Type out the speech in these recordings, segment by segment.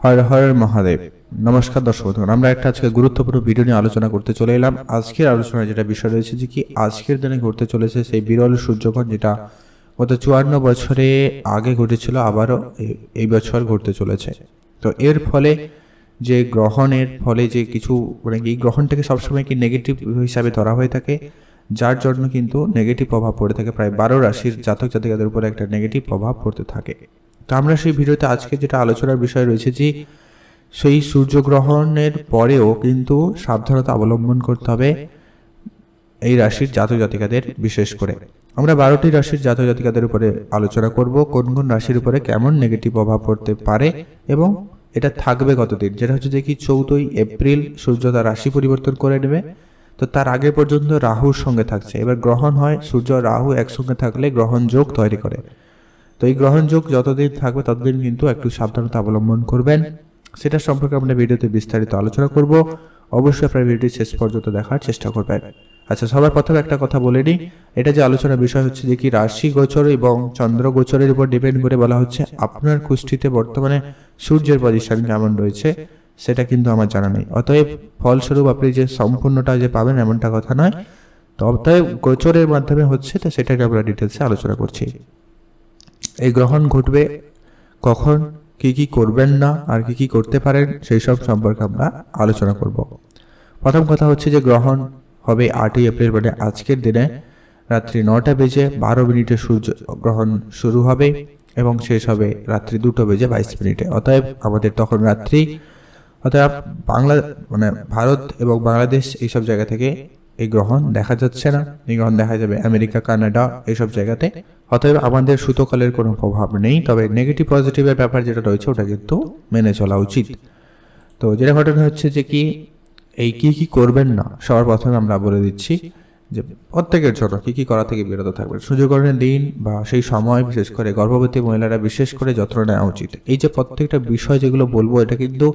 হর হর মহাদেব। নমস্কার দর্শক বন্ধুগণ। আমরা একটা আজকে গুরুত্বপূর্ণ ভিডিও নিয়ে আলোচনা করতে চলে এলাম। আজকের আলোচনায় যেটা বিষয় রয়েছে যে কি আজকের দিনে ঘটতে চলেছে সেই বিরল সূর্যগ্রহণ যেটা গত চুয়ান্ন বছরে আগে ঘটেছিল, আবারও এই বছর ঘটতে চলেছে। তো এর ফলে যে গ্রহণের ফলে যে কিছু মানে এই গ্রহণটাকে সবসময় কি নেগেটিভ হিসাবে ধরা হয়ে থাকে, যার জন্য কিন্তু নেগেটিভ প্রভাব পড়ে থাকে। প্রায় বারো রাশির জাতক জাতিকাদের উপরে একটা নেগেটিভ প্রভাব পড়তে থাকে। তো আমরা সেই ভিডিওতে আজকে যেটা আলোচনার বিষয় রয়েছে যে সেই সূর্যগ্রহণের পরেও কিন্তু সাবধানতা অবলম্বন করতে হবে এই রাশির জাতক জাতিকাদের বিশেষ করে। আমরা বারোটি রাশির জাতক জাতিকাদের উপরে আলোচনা করব, কোন কোন রাশির উপরে কেমন নেগেটিভ প্রভাব পড়তে পারে এবং এটা থাকবে কতদিন? যেটা হচ্ছে যে কি চৌদ্দই এপ্রিল সূর্য তার রাশি পরিবর্তন করে নেবে। তো তার আগে পর্যন্ত রাহুর সঙ্গে থাকছে। এবার গ্রহণ হয়, সূর্য রাহু একসঙ্গে থাকলে গ্রহণ যোগ তৈরি করে। তো এই গ্রহণযোগ যতদিন থাকবে, ততদিন কিন্তু একটু সাবধানতা অবলম্বন করবেন। সেটা সম্পর্কে আমরা ভিডিওতে বিস্তারিত আলোচনা করব। অবশ্যই আপনার ভিডিওটি শেষ পর্যন্ত দেখার চেষ্টা করবেন। আচ্ছা সবার প্রথমে একটা কথা বলে নিই। এটা যে আলোচনার বিষয় হচ্ছে যে কি রাশি গোচর এবং চন্দ্র গোচরের উপর ডিপেন্ড করে বলা হচ্ছে আপনার কুষ্ঠিতে বর্তমানে সূর্যের পজিশন কেমন রয়েছে, সেটা কিন্তু আমার জানা নেই। অতএব ফলস্বরূপ আপনি যে সম্পূর্ণটা যে পাবেন এমনটা কথা নয়। তো অতএব গোচরের মাধ্যমে হচ্ছে, তো সেটাকে আমরা ডিটেলসে আলোচনা করছি। এই গ্রহণ ঘটবে? কখন? কি কি করবেন না? আর কি কি করতে পারেন? সেই সব সম্পর্কে আমরা আলোচনা করব। প্রথম কথা হচ্ছে যে গ্রহণ হবে আটই এপ্রিল মানে আজকের দিনে রাত্রি নটা বেজে বারো মিনিটে সূর্য গ্রহণ শুরু হবে এবং শেষ হবে রাত্রি দুটো বেজে বাইশ মিনিটে। অতএব আমাদের তখন রাত্রি, অতএব বাংলা মানে ভারত এবং বাংলাদেশ এইসব জায়গা থেকে এই গ্রহণ দেখা যাচ্ছে না। এই গ্রহণ দেখা যাবে আমেরিকা, কানাডা, এইসব জায়গাতে। অতএব আমাদের সুতোকালের কোনো প্রভাব নেই, তবে নেগেটিভ পজিটিভের ব্যাপার যেটা রয়েছে ওটা কিন্তু মেনে চলা উচিত। তো যেটা ঘটনা হচ্ছে যে কি, এই কি কি করবেন না, সবার প্রথমে আমরা বলে দিচ্ছি যে প্রত্যেকের জন্য কী কী করা থেকে বিরত থাকবেন। সূর্যগ্রহণের দিন বা সেই সময়, বিশেষ করে গর্ভবতী মহিলারা বিশেষ করে যত্ন নেওয়া উচিত। এই যে প্রত্যেকটা বিষয় যেগুলো বলব, এটা কিন্তু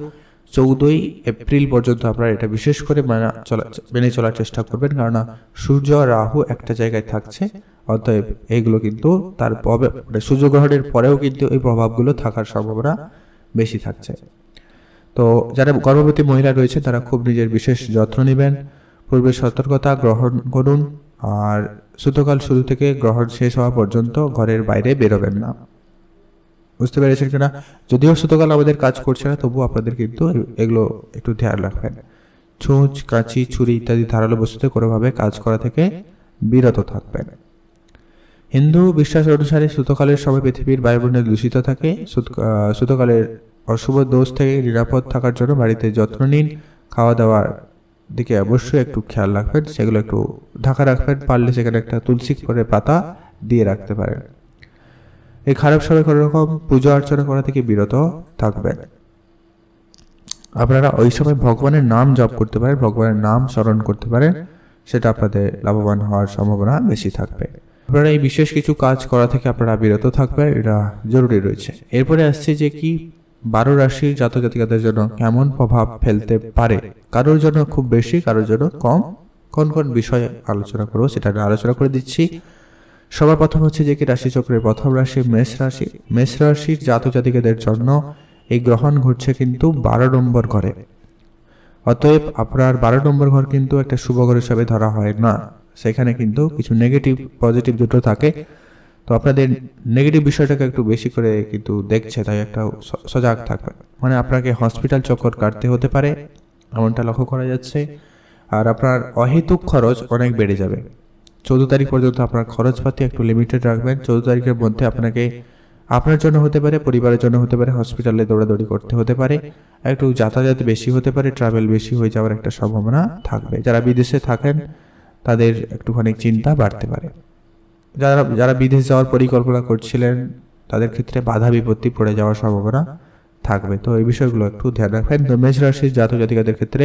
চৌদ্দই এপ্রিল পর্যন্ত আপনারা এটা বিশেষ করে মানা চলা, মেনে চলার চেষ্টা করবেন। কারণ সূর্য, রাহু একটা জায়গায় থাকছে, অতএব এইগুলো কিন্তু তার মানে সূর্যগ্রহণের পরেও কিন্তু এই প্রভাবগুলো থাকার সম্ভাবনা বেশি থাকছে। তো যারা গর্ভবতী মহিলা রয়েছে, তারা খুব নিজের বিশেষ যত্ন নেবেন। পূর্বে সতর্কতা গ্রহণ করুন, আর সুতকাল শুরু থেকে গ্রহণ শেষ হওয়া পর্যন্ত ঘরের বাইরে বেরোবেন না। বুঝতে পেরেছেন কিনা? যদিও সুতকাল আমাদের কাজ করছে না, তবুও আপনাদের কিন্তু এগুলো একটু ধ্যান রাখবেন। ছুঁচ, কাঁচি, ছুরি ইত্যাদি ধারালো বস্তুতে কোনোভাবে কাজ করা থেকে বিরত থাকবেন। হিন্দু বিশ্বাস অনুসারে সুতকালের সময় পৃথিবীর বায়ুমণ্ডল দূষিত থাকে। সুতকালের অশুভ দোষ থেকে নিরাপদ থাকার জন্য বাড়িতে যত্ন নিন। খাওয়া দাওয়ার দিকে অবশ্যই একটু খেয়াল রাখবেন। সেগুলো একটু ঢাকা রাখবেন। পারলে সেখানে একটা তুলসী করে পাতা দিয়ে রাখতে পারেন। এই খারাপ সময় কোনো রকম পুজো অর্চনা করা থেকে বিরত থাকবেন। আপনারা ওই সময় ভগবানের নাম জপ করতে পারেন, ভগবানের নাম স্মরণ করতে পারেন, সেটা আপনাদের লাভবান হওয়ার সম্ভাবনা বেশি থাকবে। আপনারা এই বিশেষ কিছু কাজ করা থেকে আপনারা বিরত থাকবেন, এটা জরুরি রয়েছে। এরপরে আসছে যে কি, বারো রাশির জাতক জাতিকাদের জন্য কেমন প্রভাব ফেলতে পারে? কারোর জন্য খুব বেশি, কারোর জন্য কম। কোন কোন বিষয়ে আলোচনা করব সেটা আলোচনা করে দিচ্ছি। সবার প্রথম হচ্ছে যে কি রাশিচক্রের প্রথম রাশি মেষ রাশি। মেষ রাশির জাতক জাতিকাদের জন্য এই গ্রহণ ঘটছে কিন্তু বারো নম্বর ঘরে। অতএব আপনার বারো নম্বর ঘর কিন্তু একটা শুভ ঘর হিসাবে ধরা হয় না। সেখানে কিন্তু কিছু নেগেটিভ পজিটিভ দুটো থাকে। তো আপনাদের নেগেটিভ বিষয়টাকে একটু বেশি করে কিন্তু দেখছে, তাই একটা সজাগ থাকবে। মানে আপনাকে হসপিটাল চক্কর কাটতে হতে পারে, এমনটা লক্ষ্য করা যাচ্ছে। আর আপনার অহেতুক খরচ অনেক বেড়ে যাবে। চৌদ্দ তারিখ পর্যন্ত আপনার খরচপাতি একটু লিমিটেড রাখবেন। চৌদ্দ তারিখের মধ্যে আপনাকে আপনার জন্য হতে পারে, পরিবারের জন্য হতে পারে হসপিটালে দৌড়াদৌড়ি করতে হতে পারে। একটু যাতায়াত বেশি হতে পারে ট্রাভেল বেশি হয়ে যাওয়ার একটা সম্ভাবনা থাকবে। যারা বিদেশে থাকেন, তাদের একটুখানি চিন্তা বাড়তে পারে। যারা যারা বিদেশ যাওয়ার পরিকল্পনা করছিলেন, তাদের ক্ষেত্রে বাধা বিপত্তি পড়ে যাওয়ার সম্ভাবনা থাকবে। তো এই বিষয়গুলো একটু ধ্যান রাখবেন। তো মেষ রাশির জাতক জাতিকাদের ক্ষেত্রে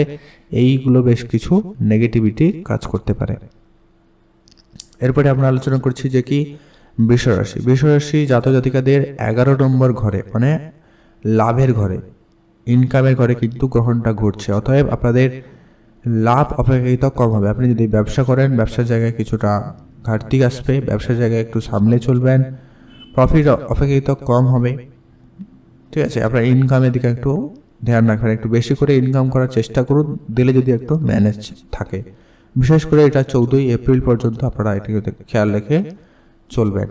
এইগুলো বেশ কিছু নেগেটিভিটি কাজ করতে পারে। এরপরে আমরা আলোচনা করছি যে কি? বৃষরাশি বৃষরাশি জাতক জাতিকাদের এগারো নম্বর ঘরে মানে লাভের ঘরে ইনকামের ঘরে কিন্তু গ্রহণটা ঘটছে। অতএব আপনাদের লাভ অপেক্ষাকৃত কম হবে। আপনি যদি ব্যবসা করেন, ব্যবসার জায়গায় কিছুটা ঘাটতি আসবে, ব্যবসার জায়গায় একটু সামলে চলবেন প্রফিট অপেক্ষাকৃত কম হবে। ঠিক আছে? আপনার ইনকামের দিকে একটু ধ্যান রাখবেন। একটু বেশি করে ইনকাম করার চেষ্টা করুন, দিলে যদি একটু ম্যানেজ থাকে। বিশেষ করে এটা চৌদ্দই এপ্রিল পর্যন্ত আপনারা এটিকে খেয়াল রেখে চলবেন।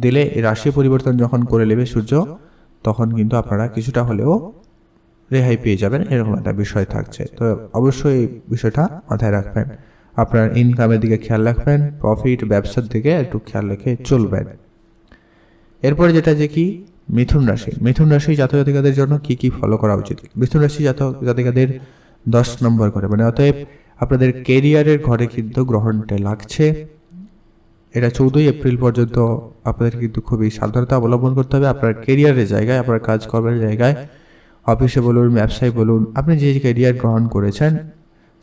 দিলে রাশি পরিবর্তন যখন করে নেবে সূর্য, তখন কিন্তু আপনারা কিছুটা হলেও রেহাই পেয়ে যাবেন, এরকম একটা বিষয় থাকছে। তো অবশ্যই এই বিষয়টা মাথায় রাখবেন। আপনার ইনকামের দিকে খেয়াল রাখবেন প্রফিট ব্যবসার দিকে একটু খেয়াল রেখে চলবেন। এরপরে যেটা যে কি? মিথুন রাশি। মিথুন রাশি জাতক জাতিকাদের জন্য কি কি ফলো করা উচিত? মিথুন রাশি জাতক জাতিকাদের দশ নম্বর করে মানে অতএব আপনাদের কেরিয়ারের ঘরে কিন্তু গ্রহণটা লাগছে। এটা চৌদ্দই এপ্রিল পর্যন্ত আপনাদের কিন্তু খুবই সাবধানতা অবলম্বন করতে হবে। আপনার কেরিয়ারের জায়গায়, আপনার কাজকর্মের জায়গায়, অফিসে বলুন, ব্যবসায় বলুন, আপনি যে কেরিয়ার গ্রহণ করেছেন,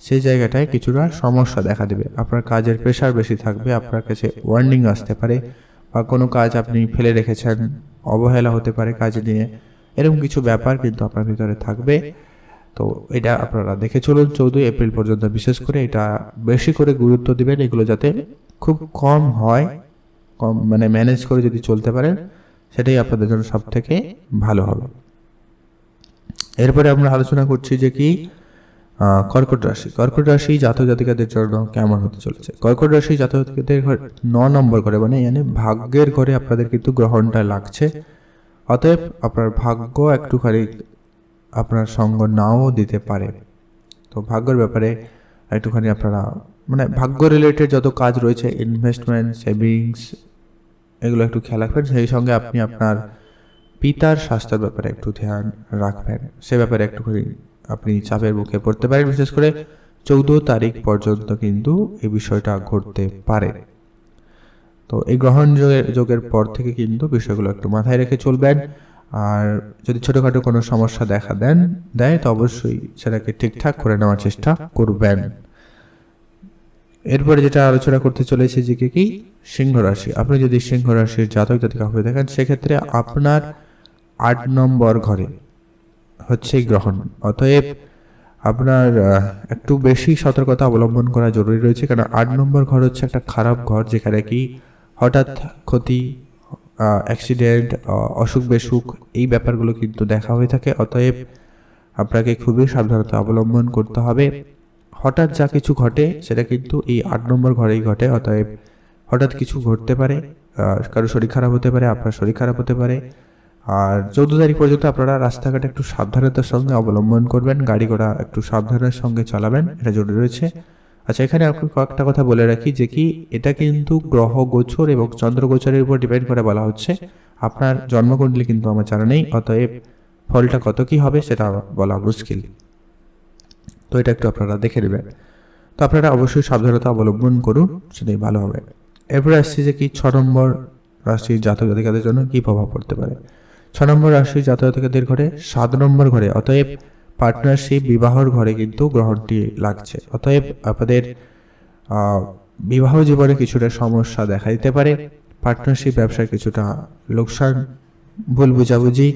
সেই জায়গাটায় কিছুটা সমস্যা দেখা দেবে। আপনার কাজের প্রেশার বেশি থাকবে, আপনার কাছে ওয়ার্নিং আসতে পারে বা কোনো কাজ আপনি ফেলে রেখেছেন, অবহেলা হতে পারে কাজ নিয়ে। এরকম কিছু ব্যাপার কিন্তু আপনার ভিতরে থাকবে। তো এটা আপনারা দেখে চলুন চৌদ্দই এপ্রিল পর্যন্ত বিশেষ করে এটা বেশি করে গুরুত্ব দিবেন এগুলো যাতে খুব কম হয় কম মানে ম্যানেজ করে যদি চলতে পারেন সেটাই আপনাদের জন্য সব থেকে ভালো হবে। এরপরে আমরা আলোচনা করছি যে কি কর্কট রাশি। কর্কট রাশি জাতক জাতিকাদের জন্য কেমন হতে চলেছে? কর্কট রাশি জাতক জাতিকাদের ঘর ন নম্বর ঘরে মানে মানে ভাগ্যের ঘরে আপনাদের কিন্তু গ্রহণটা লাগছে। অতএব আপনার ভাগ্য একটুখানি আপনার সঙ্গ নাও দিতে পারে। তো ভাগ্যর ব্যাপারে একটুখানি আপনারা মানে ভাগ্য রিলেটেড যত কাজ রয়েছে ইনভেস্টমেন্ট সেভিংস এগুলো একটু খেয়াল রাখবেন। সেই সঙ্গে আপনি আপনার পিতার স্বাস্থ্যের ব্যাপারে একটু ধ্যান রাখবেন। সে ব্যাপারে একটুখানি আপনি চাপের মুখে পড়তে পারেন। বিশেষ করে চৌদ্দ তারিখ পর্যন্ত কিন্তু এই বিষয়টা ঘটতে পারে। তো এই গ্রহণ যোগের যোগের পর থেকে কিন্তু বিষয়গুলো একটু মাথায় রেখে চলবেন। আর যদি ছোটোখাটো কোনো সমস্যা দেখা দেন, দেয়, তো অবশ্যই সেটাকে ঠিকঠাক করে নেওয়ার চেষ্টা করবেন। এরপরে যেটা আলোচনা করতে চলেছে যে কি সিংহ রাশি। আপনি যদি সিংহ রাশির জাতক জাতিকা হয়ে দেখেন সেক্ষেত্রে আপনার আট নম্বর ঘরে হচ্ছে গ্রহণ। অতএব আপনার একটু বেশি সতর্কতা অবলম্বন করা জরুরি রয়েছে। কারণ আট নম্বর ঘর হচ্ছে একটা খারাপ ঘর, যেখানে কি হঠাৎ ক্ষতি অ্যাক্সিডেন্ট অসুখ বেসুখ, এই ব্যাপারগুলো কিন্তু দেখা হয়ে থাকে। অতএব আপনাকে খুবই সাবধানতা অবলম্বন করতে হবে। হঠাৎ যা কিছু ঘটে, সেটা কিন্তু এই আট নম্বর ঘরেই ঘটে। অতএব হঠাৎ কিছু ঘটতে পারে কারও শরীর খারাপ হতে পারে, আপনার শরীর খারাপ হতে পারে। আর চৌদ্দ তারিখ পর্যন্ত আপনারা রাস্তাঘাটে একটু সাবধানতার সঙ্গে অবলম্বন করবেন, গাড়ি ঘোড়া একটু সাবধানের সঙ্গে চালাবেন, এটা জরুরি রয়েছে। আচ্ছা এখানে আপনি কয়েকটা কথা বলে রাখি যে কি, এটা কিন্তু গ্রহ গোচর এবং চন্দ্র গোচরের উপর ডিপেন্ড করে বলা হচ্ছে। আপনার জন্মকুণ্ডলী কিন্তু আমার জানা নেই, অতএব ফলটা কত কি হবে সেটা বলা মুশকিল। তো এটা একটু আপনারা দেখে নেবেন। তো আপনারা অবশ্যই সাবধানতা অবলম্বন করুন সেটাই ভালো হবে। এরপরে আসছি যে কি, ছ নম্বর রাশির জাতক জাতিকাদের জন্য কি প্রভাব পড়তে পারে? ছ নম্বর রাশির জাতক জাতিকাদের ঘরে সাত নম্বর ঘরে, অতএব পার্টনারশিপ বিবাহর ঘরে কিন্তু গ্রহণটি লাগছে। অতএব আপনাদের বিবাহ জীবনে কিছুটা সমস্যা দেখা দিতে পারে। পার্টনারশিপ ব্যবসায় কিছুটা লোকসান, ভুল বুঝাবুঝি,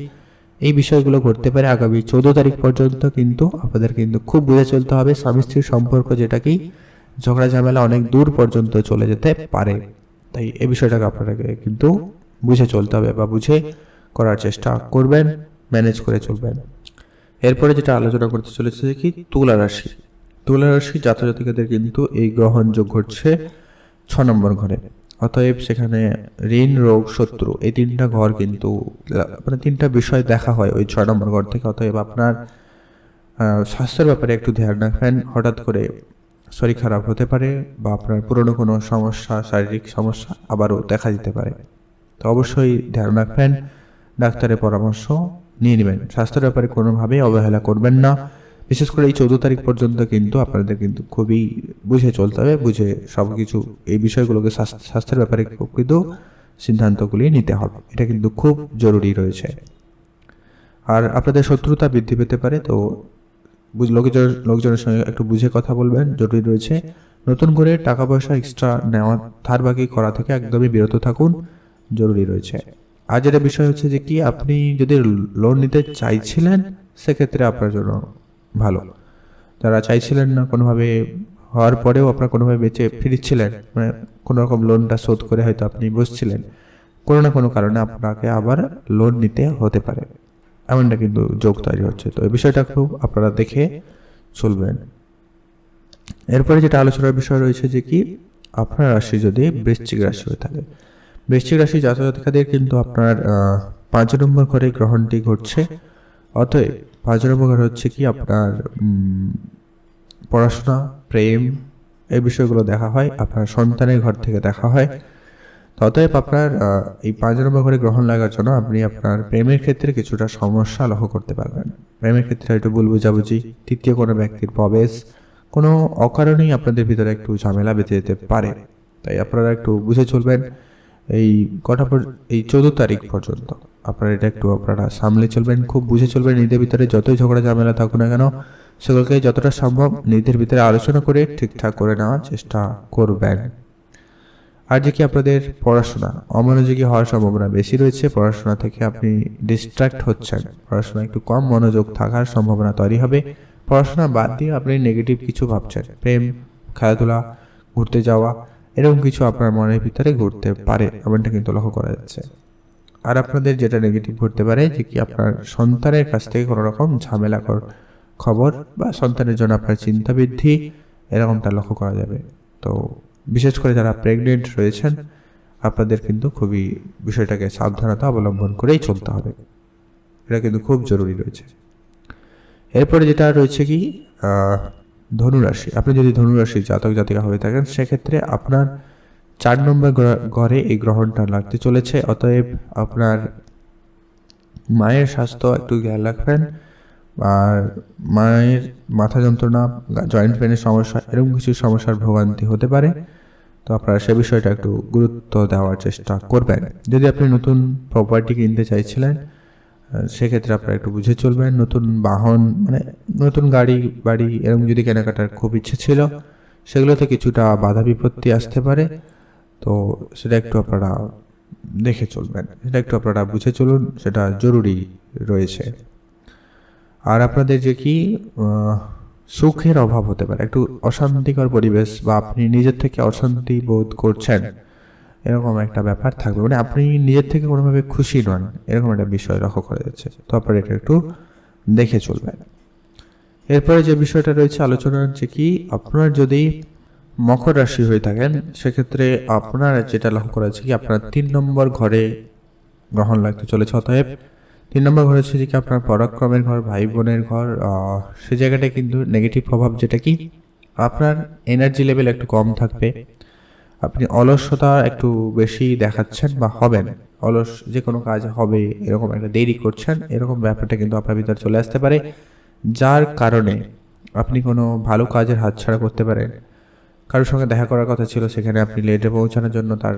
এই বিষয়গুলো ঘটতে পারে আগামী চৌদ্দ তারিখ পর্যন্ত। কিন্তু আপনাদের কিন্তু খুব বুঝে চলতে হবে, স্বামী স্ত্রীর সম্পর্ক যেটা কি, ঝগড়া ঝামেলা অনেক দূর পর্যন্ত চলে যেতে পারে। তাই এই বিষয়টাকে আপনাকে কিন্তু বুঝে চলতে হবে বা বুঝে করার চেষ্টা করবেন ম্যানেজ করে চলবেন। এরপরে যেটা আলোচনা করতে চলেছে কি তুলা রাশি। তুলা রাশি জাতক জাতিকাদের কিন্তু এই গ্রহণযোগ ঘটছে ছ নম্বর ঘরে। অতএব সেখানে ঋণ, রোগ, শত্রু এই তিনটা ঘর কিন্তু মানে তিনটা বিষয় দেখা হয় ওই ছয় নম্বর ঘর থেকে। অতএব আপনার স্বাস্থ্যের ব্যাপারে একটু ধ্যান রাখবেন। হঠাৎ করে শরীর খারাপ হতে পারে বা আপনার পুরনো কোনো সমস্যা, শারীরিক সমস্যা আবারও দেখা দিতে পারে। তো অবশ্যই ধ্যান রাখবেন। ডাক্তারের পরামর্শ নিয়ে নেবেন। স্বাস্থ্যের ব্যাপারে কোনোভাবেই অবহেলা করবেন না। বিশেষ করে এই চৌদ্দ তারিখ পর্যন্ত কিন্তু আপনাদের কিন্তু খুবই বুঝে চলতে হবে, বুঝে সব কিছু এই বিষয়গুলোকে স্বাস্থ্যের ব্যাপারে কিন্তু সিদ্ধান্তগুলি নিতে হবে। এটা কিন্তু খুব জরুরি রয়েছে। আর আপনাদের শত্রুতা বৃদ্ধি পেতে পারে, তো লোকজন, লোকজনের সঙ্গে একটু বুঝে কথা বলবেন, জরুরি রয়েছে। নতুন করে টাকা পয়সা এক্সট্রা নেওয়া, ধার বাকি করা থেকে একদমই বিরত থাকুন, জরুরি রয়েছে। আর যেটা বিষয় হচ্ছে যে কি, আপনি যদি লোন নিতে চাইছিলেন, সেক্ষেত্রে আপনার জন্য ভালো। যারা চাইছিলেন না, কোনোভাবে হওয়ার পরেও আপনার কোনোভাবে বেঁচে ফিরছিলেন মানে কোনো রকম লোনটা শোধ করে হয়তো আপনি বসছিলেন, কোনো না কোনো কারণে আপনাকে আবার লোন নিতে হতে পারে। এমনটা কিন্তু যোগ তৈরি হচ্ছে। তো এই বিষয়টা খুব আপনারা দেখে চলবেন। এরপরে যেটা আলোচনার বিষয় রয়েছে যে কি, আপনার রাশি যদি বৃশ্চিক রাশি হয়ে থাকে বৃশ্চিক রাশি জাতক জাতিকাদের কিন্তু আপনার পাঁচ নম্বর ঘরে গ্রহণটি ঘটছে। অতএব পাঁচ নম্বর ঘর হচ্ছে কি আপনার পড়াশোনা, প্রেম এই বিষয়গুলো দেখা হয়, আপনার সন্তানের ঘর থেকে দেখা হয়। অতএব আপনার এই পাঁচ নম্বর ঘরে গ্রহণ লাগার জন্য আপনি আপনার প্রেমের ক্ষেত্রে কিছুটা সমস্যা লক্ষ্য করতে পারবেন। প্রেমের ক্ষেত্রে হয়তো ভুল বুঝাবুঝি, তৃতীয় কোনো ব্যক্তির প্রবেশ, কোনো অকারণেই আপনাদের ভিতরে একটু ঝামেলা বেঁধে যেতে পারে। তাই আপনারা একটু বুঝে চলবেন। এই কটা এই চোদ্দ তারিখ পর্যন্ত। আপনারা এটা একটু আপনারা সামলে চলবেন, খুব বুঝে চলবেন নিজেদের ভিতরে যতই ঝগড়া ঝামেলা থাকুক না কেন সেগুলোকে যতটা সম্ভব নিজেদের ভিতরে আলোচনা করে ঠিকঠাক করে নেওয়ার চেষ্টা করবেন। আর যে কি আপনাদের পড়াশোনা? অমনোযোগী হওয়ার সম্ভাবনা বেশি রয়েছে, পড়াশোনা থেকে আপনি ডিস্ট্রাক্ট হচ্ছেন। পড়াশোনা একটু কম মনোযোগ থাকার সম্ভাবনা তৈরি হবে। পড়াশোনা বাদ দিয়ে আপনি নেগেটিভ কিছু ভাবছেন। প্রেম, খেলাধুলা, ঘুরতে যাওয়া এরকম কিছু আপনার মনের ভিতরে ঘুরতে পারে, এমনটা কিন্তু লক্ষ্য করা যাচ্ছে। আর আপনাদের যেটা নেগেটিভ ঘটতে পারে, যে কি আপনার সন্তানের কাছ থেকে কোনো রকম ঝামেলাকর খবর বা সন্তানের জন্য আপনার চিন্তা বৃদ্ধি, এরকমটা লক্ষ্য করা যাবে। তো বিশেষ করে যারা প্রেগনেন্ট রয়েছেন, আপনাদের কিন্তু খুবই বিষয়টাকে সাবধানতা অবলম্বন করেই চলতে হবে। এটা কিন্তু খুব জরুরি রয়েছে। এরপরে যেটা রয়েছে কি ধনুরাশি। আপনি যদি ধনুরাশি জাতক জাতিকা হয়ে থাকেন সেক্ষেত্রে আপনার চার নম্বর ঘরে এই গ্রহণটা লাগতে চলেছে। অতএব আপনার মায়ের স্বাস্থ্য একটু খেয়াল রাখবেন। আর মায়ের মাথা যন্ত্রণা জয়েন্ট পেনের সমস্যা এরকম কিছু সমস্যার ভোগান্তি হতে পারে। তো আপনারা সে বিষয়টা একটু গুরুত্ব দেওয়ার চেষ্টা করবেন। যদি আপনি নতুন প্রপার্টি কিনতে চাইছিলেন সেক্ষেত্রে আপনারা একটু বুঝে চলবেন, নতুন বাহন মানে নতুন গাড়ি, বাড়ি, এরকম যদি কেনাকাটার খুব ইচ্ছে ছিল, সেগুলোতে কিছুটা বাধা বিপত্তি আসতে পারে। তো সেটা একটু আপনারা দেখে চলবেন, সেটা একটু আপনারা বুঝে চলুন, সেটা জরুরি রয়েছে। আর আপনাদের যে কি সুখের অভাব হতে পারে, একটু অশান্তিকর পরিবেশ বা আপনি নিজের থেকে অশান্তি বোধ করছেন এরকম একটা ব্যাপার থাকবে। মানে আপনি নিজের থেকে কোনোভাবে খুশি নন, এরকম একটা বিষয় লক্ষ্য করা যাচ্ছে। তো আপনারা এটা একটু দেখে চলবেন। এরপরে যে বিষয়টা রয়েছে আলোচনার, যে কি আপনার যদি মকর রাশি হয়ে থাকেন, সেক্ষেত্রে আপনার যেটা লক্ষ্য করা যাচ্ছে কি আপনার তিন নম্বর ঘরে গ্রহণ লাগতে চলেছে। অতএব তিন নম্বর ঘর হচ্ছে যে কি আপনার পরাক্রমের ঘর ভাই বোনের ঘর সে জায়গাটায় কিন্তু নেগেটিভ প্রভাব যেটা কি, আপনার এনার্জি লেভেল একটু কম থাকবে। আপনি অলসতা একটু বেশি দেখাচ্ছেন বা হবেন। অলস যে কোনো কাজ হবে, এরকম একটা দেরি করছেন, এরকম ব্যাপারটা কিন্তু আপনার ভিতরে চলে আসতে পারে। যার কারণে আপনি কোনো ভালো কাজের হাতছাড়া করতে পারেন। কারোর সঙ্গে দেখা করার কথা ছিল, সেখানে আপনি লেটে পৌঁছানোর জন্য তার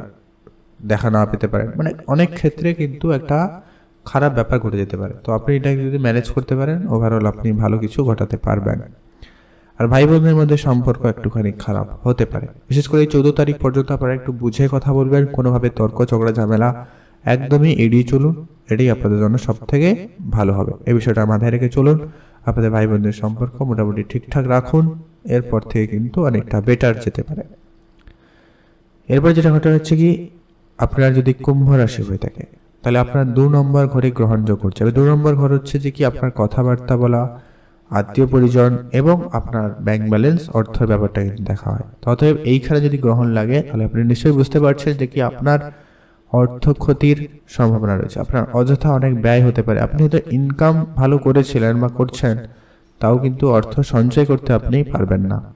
দেখা না পেতে পারেন। মানে অনেক ক্ষেত্রে কিন্তু একটা খারাপ ব্যাপার ঘটে যেতে পারে। তো আপনি এটা যদি ম্যানেজ করতে পারেন ওভারঅল আপনি ভালো কিছু ঘটাতে পারবেন। আর ভাই বোনদের মধ্যে সম্পর্ক একটুখানি খারাপ হতে পারে। বিশেষ করে এই চৌদ্দ তারিখ পর্যন্ত আপনারা একটু বুঝে কথা বলবেন, কোনোভাবে তর্ক ঝগড়া ঝামেলা একদমই এড়িয়ে চলুন, এটাই আপনাদের জন্য সব থেকে ভালো হবে। এই বিষয়টা মাথায় রেখে চলুন, আপনাদের ভাই বোনদের সম্পর্ক মোটামুটি ঠিকঠাক রাখুন, এরপর থেকে কিন্তু অনেকটা বেটার যেতে পারে। এরপর যেটা ঘটে হচ্ছে কি, আপনার যদি কুম্ভ রাশি হয়ে থাকে, তাহলে আপনার দু নম্বর ঘরে গ্রহণযোগ্য হচ্ছে দু নম্বর ঘর হচ্ছে যে কি, আপনার কথাবার্তা বলা আত্মীয় পরিজন এবং আপনার ব্যাংক ব্যালেন্স অর্থের ব্যাপারটা কিন্তু দেখা হয়। অতএব এইখানে যদি গ্রহণ লাগে, তাহলে আপনি নিশ্চয়ই বুঝতে পারছেন যে কি আপনার অর্থ ক্ষতির সম্ভাবনা রয়েছে। আপনার অযথা অনেক ব্যয় হতে পারে। আপনি হয়তো ইনকাম ভালো করেছিলেন বা করছেন, তাও কিন্তু অর্থ সঞ্চয় করতে আপনি পারবেন না।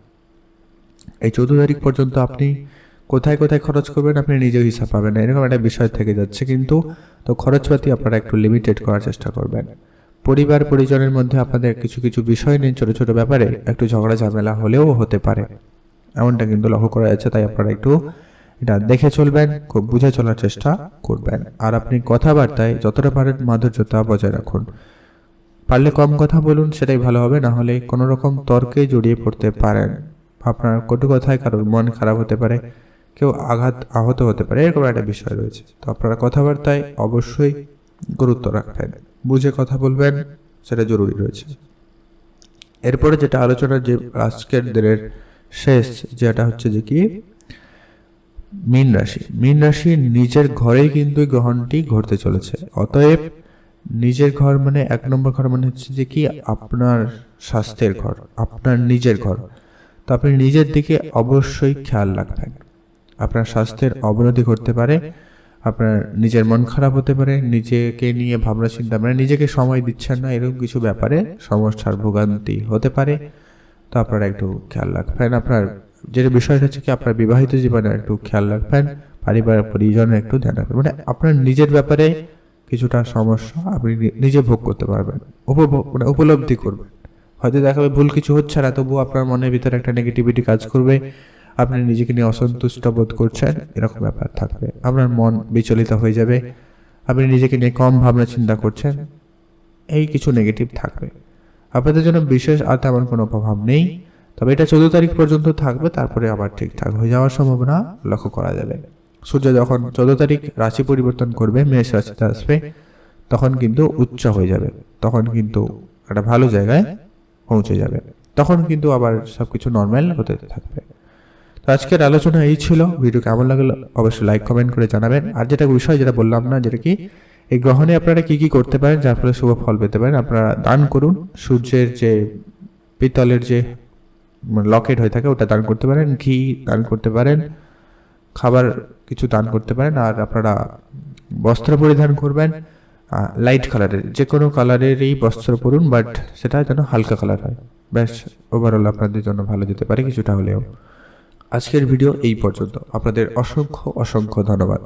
এই চৌদ্দ তারিখ পর্যন্ত আপনি কোথায় কোথায় খরচ করবেন, আপনি নিজেও হিসাব পাবেন এরকম একটা বিষয় থেকে যাচ্ছে। কিন্তু তো খরচপাতি আপনারা একটু লিমিটেড করার চেষ্টা করবেন। পরিবার পরিজনের মধ্যে আপনাদের কিছু কিছু বিষয় নিয়ে ছোটো ছোটো ব্যাপারে একটু ঝগড়া ঝামেলা হলেও হতে পারে। এমনটা কিন্তু লক্ষ্য করা যাচ্ছে, তাই আপনারা একটু এটা দেখে চলবেন, খুব বুঝে চলার চেষ্টা করবেন। আর আপনি কথাবার্তায় যতটা পারেন মাধুর্যতা বজায় রাখুন। পারলে কম কথা বলুন, সেটাই ভালো হবে, না হলে কোনো রকম তর্কে জড়িয়ে পড়তে পারেন। আপনার কটু কথায় কারোর মন খারাপ হতে পারে, কেউ আঘাত আহত হতে পারে, এরকম একটা বিষয় রয়েছে। তো আপনারা কথাবার্তায় অবশ্যই গুরুত্ব রাখবেন। বুঝে কথা বলবেন, সেটা জরুরি রয়েছে। এরপরে যেটা আলোচনা যে আজকের দিনের শেষ, যেটা হচ্ছে যে কি? মীন রাশি। মীন রাশি নিজের ঘরেই কিন্তু গ্রহণটি ঘটতে চলেছে। অতএব নিজের ঘর মানে এক নম্বর ঘর মানে হচ্ছে যে কি? আপনার স্বাস্থ্যের ঘর, আপনার নিজের ঘর। তো আপনি নিজের দিকে অবশ্যই খেয়াল রাখবেন। আপনার স্বাস্থ্যের অবনতি ঘটতে পারে আপনার নিজের মন খারাপ হতে পারে, নিজেকে নিয়ে ভাবনা চিন্তা মানে নিজেকে সময় দিচ্ছেন না, এরকম কিছু ব্যাপারে সমস্যার ভোগান্তি হতে পারে। তো আপনারা একটু খেয়াল রাখবেন। আপনার যেটা বিষয়টা হচ্ছে কি, আপনার বিবাহিত জীবনে একটু খেয়াল রাখবেন পারিবারিক পরিজনের একটু ধ্যান রাখবেন। মানে আপনার নিজের ব্যাপারে কিছুটা সমস্যা আপনি নিজে ভোগ করতে পারবেন উপভোগ মানে উপলব্ধি করবেন। হয়তো দেখা যাবে ভুল কিছু হচ্ছে না, তবুও আপনার মনের ভিতরে একটা নেগেটিভিটি কাজ করবে। আপনি নিজেকে নিয়ে অসন্তুষ্ট বোধ করছেন, এরকম ব্যাপার থাকবে। আপনার মন বিচলিত হয়ে যাবে। আপনি নিজেকে নিয়ে কম ভাবনা চিন্তা করছেন। এই কিছু নেগেটিভ থাকবে। আপনাদের জন্য বিশেষ আর তেমন কোনো প্রভাব নেই। তবে এটা চোদ্দ তারিখ পর্যন্ত থাকবে, তারপরে আবার ঠিকঠাক হয়ে যাওয়ার সম্ভাবনা লক্ষ্য করা যাবে। সূর্য যখন চোদ্দ তারিখ রাশি পরিবর্তন করবে, মেষ রাশিতে আসবে, তখন কিন্তু উচ্চ হয়ে যাবে। তখন কিন্তু একটা ভালো জায়গায় পৌঁছে যাবে। তখন কিন্তু আবার সবকিছু নর্মাল হতে থাকবে। তো আজকের আলোচনা এই ছিল। ভিডিও কেমন লাগল অবশ্যই লাইক কমেন্ট করে জানাবেন। আর যেটা বিষয় যেটা বললাম না, যেটা কি, এই গ্রহণে আপনারা কি কি করতে পারেন, যার ফলে শুভ ফল পেতে পারেন, আপনারা দান করুন। সূর্যের যে পিতলের যে লকেট হয়ে থাকে, ওটা দান করতে পারেন, ঘি দান করতে পারেন, খাবার কিছু দান করতে পারেন, আর আপনারা বস্ত্র পরিধান করবেন লাইট কালারের যে কোনো কালারেরই বস্ত্র পরুন বাট সেটা যেন হালকা কালার হয়। ব্যাস ওভারঅল আপনাদের জন্য ভালো যেতে পারে, কিছুটা হলেও। আজকের ভিডিও এই পর্যন্ত। আপনাদের অসংখ্য অসংখ্য ধন্যবাদ।